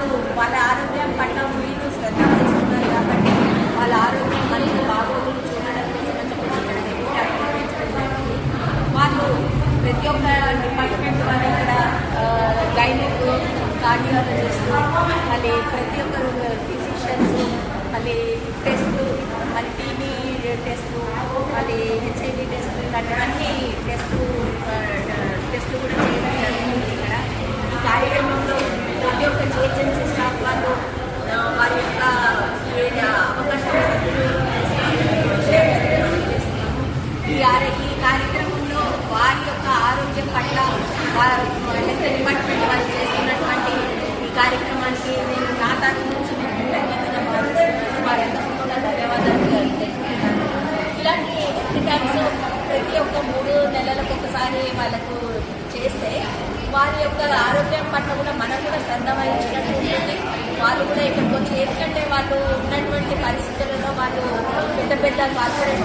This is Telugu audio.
వాళ్ళు వాళ్ళ ఆరోగ్యం పట్ల వీళ్ళు శ్రద్ధ వహిస్తున్నారు కాబట్టి వాళ్ళ ఆరోగ్యం మంచి బాగోగులు చూడడం కోసం వాళ్ళు ప్రతి ఒక్క డిపార్ట్మెంట్ వాళ్ళు ఇక్కడ గైనిక్ కార్డియాలజిస్ట్ మళ్ళీ ప్రతి ఒక్కరు ఫిజిషియన్స్ మళ్ళీ టెస్టులు మళ్ళీ టీబీ టెస్టులు మళ్ళీ హెచ్ఐవి టెస్టులు ఇలాంటివన్నీ టెస్టులు టెస్టులు కూడా చేయడం జరుగుతుంది ఇక్కడ. ఈ కార్యక్రమంలో ప్రతి ఒక్క జిహెచ్ఎంసీ స్టాఫ్ వాళ్ళు వారి యొక్క ఏ అవకాశాలు సద్వినియోగం చేస్తున్నారు చేస్తున్నాము. ఈ కార్యక్రమంలో వారి యొక్క ఆరోగ్యం పట్ల వారి హెల్త్ డిపార్ట్మెంట్ వాళ్ళు చేస్తున్నటువంటి ఈ కార్యక్రమానికి నేను నా తరఫు నుంచి నేను కృతజ్ఞతగా భావిస్తున్నాను వారందరికీ కూడా ధన్యవాదాలు తెలుపుతున్నాను ఇలాంటి హెల్త్ క్యాంప్స్ ప్రతి ఒక్క మూడు నెలలకు ఒకసారి వాళ్ళకు చేస్తే వారి యొక్క ఆరోగ్యం పట్ల కూడా మనం కూడా శ్రద్ధ వహించినట్టు ఉంటుంది వాళ్ళు కూడా ఇక్కడికి వచ్చి ఎందుకంటే వాళ్ళు ఉన్నటువంటి పరిస్థితులలో వాళ్ళు పెద్ద పెద్ద కార్పొరేట్